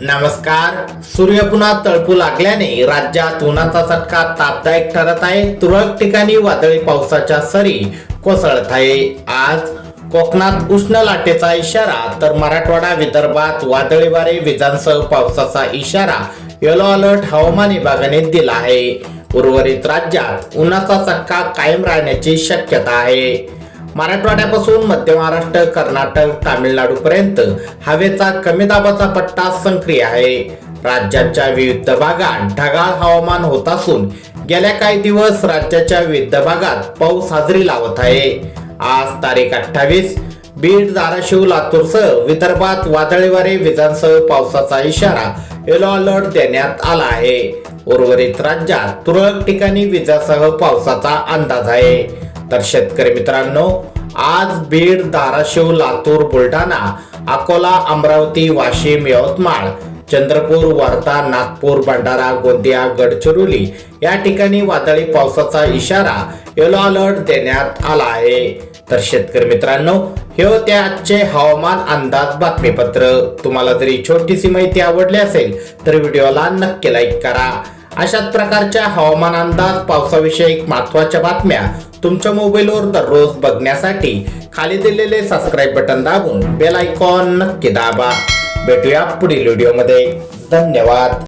नमस्कार. सूर्य पुन्हा तळपू लागल्याने राज्यात उन्हाचा चटका तापदायक ठरत आहे. तुरळक ठिकाणी वादळी पावसाच्या सरी कोसळत आहे. आज कोकणात उष्ण लाटेचा इशारा तर मराठवाडा विदर्भात वादळी वारे विजांसह पावसाचा इशारा येलो अलर्ट हवामान विभागाने दिला आहे. उर्वरित राज्यात उन्हाचा चटका कायम राहण्याची शक्यता आहे. मराठवाड्यापासून मध्य महाराष्ट्र कर्नाटक तामिळनाडू पर्यंत हवेचा कमी दाबाचा पट्टा सक्रिय आहे. राज्याच्या विविध भागात ढगाळ हवामान होत असून गेल्या काही दिवस राज्याच्या विविध भागात पाऊस हजेरी लावत आहे. आज तारीख अठ्ठावीस बीड धाराशिव लातूरसह विदर्भात वादळी वारे विजांसह पावसाचा इशारा येलो अलर्ट देण्यात आला आहे. उर्वरित राज्यात तुरळक ठिकाणी विजासह पावसाचा अंदाज आहे. तर शेतकरी मित्रांनो आज बीड धाराशिव लातूर बुलढाणा अकोला अमरावती वाशिम यवतमाळ चंद्रपूर वर्धा नागपूर भंडारा गोंदिया गडचिरोली या ठिकाणी वादळी पावसाचा इशारा येलो अलर्ट देण्यात आला आहे. तर शेतकरी मित्रांनो हे होते आजचे हवामान अंदाज बातमीपत्र. तुम्हाला जरी छोटीशी माहिती आवडली असेल तर व्हिडिओला नक्की लाईक करा. अशाच प्रकारच्या हवामान अंदाज पावसाविषयक महत्त्वाच्या बातम्या तुमच्या मोबाईलवर दररोज बघण्यासाठी खाली दिलेले सबस्क्राईब बटन दाबून बेल आयकॉन नक्की दाबा. भेटूया पुढील व्हिडिओमध्ये धन्यवाद.